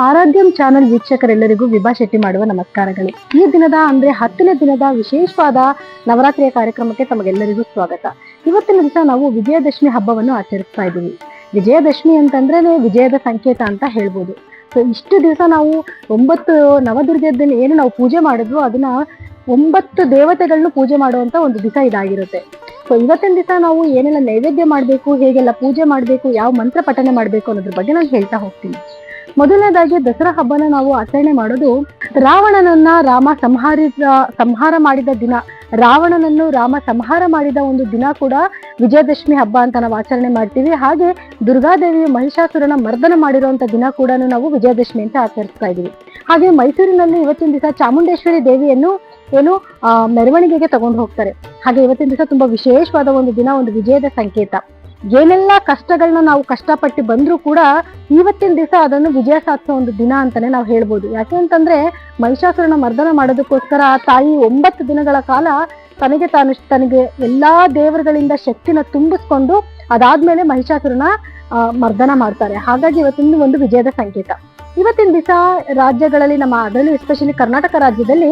ಆರಾಧ್ಯಂ channel ವೀಕ್ಷಕರೆಲ್ಲರಿಗೂ ವಿಭಾ ಶೆಟ್ಟಿ ಮಾಡುವ ನಮಸ್ಕಾರಗಳು. ಈ ದಿನದ ಅಂದ್ರೆ ಹತ್ತನೇ ದಿನದ ವಿಶೇಷವಾದ ನವರಾತ್ರಿಯ ಕಾರ್ಯಕ್ರಮಕ್ಕೆ ತಮಗೆಲ್ಲರಿಗೂ ಸ್ವಾಗತ. ಇವತ್ತಿನ ದಿವಸ ನಾವು ವಿಜಯದಶಮಿ ಹಬ್ಬವನ್ನು ಆಚರಿಸ್ತಾ ಇದ್ದೀವಿ. ವಿಜಯದಶಮಿ ಅಂತಂದ್ರೆ ವಿಜಯದ ಸಂಕೇತ ಅಂತ ಹೇಳ್ಬೋದು. ಸೊ ಇಷ್ಟು ದಿವಸ ನಾವು ಒಂಬತ್ತು ನವದುರ್ಗದಲ್ಲಿ ಏನು ನಾವು ಪೂಜೆ ಮಾಡಿದ್ವು ಅದನ್ನ ಒಂಬತ್ತು ದೇವತೆಗಳನ್ನು ಪೂಜೆ ಮಾಡುವಂತ ಒಂದು ದಿವಸ ಇದಾಗಿರುತ್ತೆ. ಸೊ ಇವತ್ತಿನ ದಿವಸ ನಾವು ಏನೆಲ್ಲ ನೈವೇದ್ಯ ಮಾಡಬೇಕು, ಹೇಗೆಲ್ಲ ಪೂಜೆ ಮಾಡಬೇಕು, ಯಾವ ಮಂತ್ರ ಪಠನೆ ಮಾಡಬೇಕು ಅನ್ನೋದ್ರ ಬಗ್ಗೆ ನಾನು ಹೇಳ್ತಾ ಹೋಗ್ತೀನಿ. ಮೊದಲನೇದಾಗಿ ದಸರಾ ಹಬ್ಬನ ನಾವು ಆಚರಣೆ ಮಾಡೋದು ರಾವಣನನ್ನ ರಾಮ ಸಂಹಾರಿದ ಸಂಹಾರ ಮಾಡಿದ ದಿನ. ರಾವಣನನ್ನು ರಾಮ ಸಂಹಾರ ಮಾಡಿದ ಒಂದು ದಿನ ಕೂಡ ವಿಜಯದಶಮಿ ಹಬ್ಬ ಅಂತ ನಾವು ಆಚರಣೆ ಮಾಡ್ತೀವಿ. ಹಾಗೆ ದುರ್ಗಾದೇವಿಯು ಮಹಿಷಾಸುರನ ಮರ್ದನ ಮಾಡಿರುವಂತ ದಿನ ಕೂಡ ನಾವು ವಿಜಯದಶಮಿ ಅಂತ ಆಚರಿಸ್ತಾ ಇದೀವಿ ಹಾಗೆ ಮೈಸೂರಿನಲ್ಲಿ ಇವತ್ತಿನ ದಿವಸ ಚಾಮುಂಡೇಶ್ವರಿ ದೇವಿಯನ್ನು ಏನು ಮೆರವಣಿಗೆಗೆ ತಗೊಂಡು ಹೋಗ್ತಾರೆ. ಹಾಗೆ ಇವತ್ತಿನ ದಿವಸ ತುಂಬಾ ವಿಶೇಷವಾದ ಒಂದು ದಿನ, ಒಂದು ವಿಜಯದ ಸಂಕೇತ. ಏನೆಲ್ಲ ಕಷ್ಟಗಳನ್ನ ನಾವು ಕಷ್ಟಪಟ್ಟು ಬಂದ್ರೂ ಕೂಡ ಇವತ್ತಿನ ದಿವಸ ಅದನ್ನು ವಿಜಯ ಸಾಧಿಸೋ ಒಂದು ದಿನ ಅಂತಾನೆ ನಾವು ಹೇಳ್ಬೋದು. ಯಾಕೆ ಅಂತಂದ್ರೆ ಮಹಿಷಾಸುರನ ಮರ್ದನ ಮಾಡೋದಕ್ಕೋಸ್ಕರ ಆ ತಾಯಿ ಒಂಬತ್ತು ದಿನಗಳ ಕಾಲ ತನಗೆ ತಾನು ತನಗೆ ಎಲ್ಲಾ ದೇವರುಗಳಿಂದ ಶಕ್ತಿನ ತುಂಬಿಸ್ಕೊಂಡು ಅದಾದ್ಮೇಲೆ ಮಹಿಷಾಸುರನ ಮರ್ದನ ಮಾಡ್ತಾರೆ. ಹಾಗಾಗಿ ಇವತ್ತಿನ ಒಂದು ವಿಜಯದ ಸಂಕೇತ. ಇವತ್ತಿನ ದಿವಸ ರಾಜ್ಯಗಳಲ್ಲಿ ನಮ್ಮ, ಅದರಲ್ಲೂ ಎಸ್ಪೆಷಲಿ ಕರ್ನಾಟಕ ರಾಜ್ಯದಲ್ಲಿ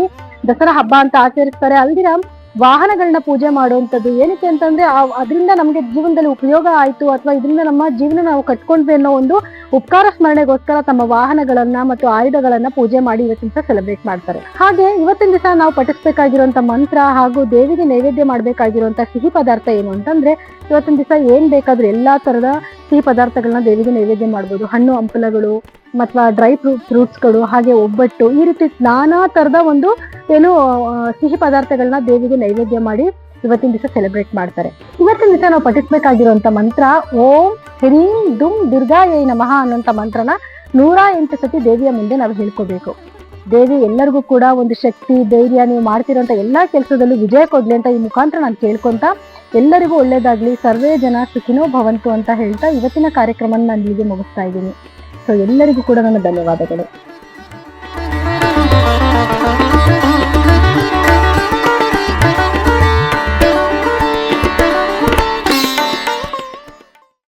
ದಸರಾ ಹಬ್ಬ ಅಂತ ಆಚರಿಸ್ತಾರೆ. ಅಲ್ದಿರ ವಾಹನಗಳನ್ನ ಪೂಜೆ ಮಾಡುವಂಥದ್ದು ಏನಕ್ಕೆ ಅಂತಂದ್ರೆ ಅದರಿಂದ ನಮಗೆ ಜೀವನದಲ್ಲಿ ಉಪಯೋಗ ಆಯಿತು ಅಥವಾ ಇದರಿಂದ ನಮ್ಮ ಜೀವನ ನಾವು ಕಟ್ಕೊಂಡ್ವಿ ಅನ್ನೋ ಒಂದು ಉಪಕಾರ ಸ್ಮರಣೆಗೋಸ್ಕರ ತಮ್ಮ ವಾಹನಗಳನ್ನ ಮತ್ತು ಆಯುಧಗಳನ್ನ ಪೂಜೆ ಮಾಡಿ ಇವತ್ತಿನ ಸೆಲೆಬ್ರೇಟ್ ಮಾಡ್ತಾರೆ. ಹಾಗೆ ಇವತ್ತಿನ ದಿವಸ ನಾವು ಪಠಿಸ್ಬೇಕಾಗಿರುವಂತ ಮಂತ್ರ ಹಾಗೂ ದೇವಿಗೆ ನೈವೇದ್ಯ ಮಾಡ್ಬೇಕಾಗಿರುವಂತ ಸಿಹಿ ಪದಾರ್ಥ ಏನು ಅಂತಂದ್ರೆ ಇವತ್ತಿನ ದಿವಸ ಏನ್ ಬೇಕಾದ್ರೂ ಎಲ್ಲಾ ತರದ ಸಿಹಿ ಪದಾರ್ಥಗಳನ್ನ ದೇವಿಗೆ ನೈವೇದ್ಯ ಮಾಡ್ಬೋದು. ಹಣ್ಣು, ಹಂಪಲಗಳು ಅಥವಾ ಡ್ರೈ ಫ್ರೂಟ್ ಫ್ರೂಟ್ಸ್ಗಳು ಹಾಗೆ ಒಬ್ಬಟ್ಟು, ಈ ರೀತಿ ನಾನಾ ತರದ ಒಂದು ಏನು ಸಿಹಿ ಪದಾರ್ಥಗಳನ್ನ ದೇವಿಗೆ ನೈವೇದ್ಯ ಮಾಡಿ ಇವತ್ತಿನ ದಿವಸ ಸೆಲೆಬ್ರೇಟ್ ಮಾಡ್ತಾರೆ. ಇವತ್ತಿನ ದಿವಸ ನಾವು ಪಠಿಸಬೇಕಾಗಿರುವಂತ ಮಂತ್ರ, ಓಂ ಹ್ರೀಂ ದುಮ್ ದುರ್ಗಾಯೈ ನಮಃ ಅನ್ನೋಂಥ ಮಂತ್ರನ ನೂರ ಎಂಟು ಸತಿ ದೇವಿಯ ಮುಂದೆ ನಾವು ಹೇಳ್ಕೋಬೇಕು. ದೇವಿ ಎಲ್ಲರಿಗೂ ಕೂಡ ಒಂದು ಶಕ್ತಿ, ಧೈರ್ಯ, ನೀವು ಮಾಡ್ತಿರೋಂಥ ಎಲ್ಲಾ ಕೆಲಸದಲ್ಲೂ ವಿಜಯ ಕೊಡ್ಲಿ ಅಂತ ಈ ಮುಖಾಂತರ ನಾನು ಕೇಳ್ಕೊಂತ ಎಲ್ಲರಿಗೂ ಒಳ್ಳೇದಾಗ್ಲಿ. ಸರ್ವೇ ಜನ ಸುಖಿನೋ ಭವಂತು ಅಂತ ಹೇಳ್ತಾ ಇವತ್ತಿನ ಕಾರ್ಯಕ್ರಮ ನಾನು ಇಲ್ಲಿಗೆ ಮುಗಿಸ್ತಾ ಇದ್ದೀನಿ. ಸೊ ಎಲ್ಲರಿಗೂ ಕೂಡ ನನ್ನ ಧನ್ಯವಾದಗಳು.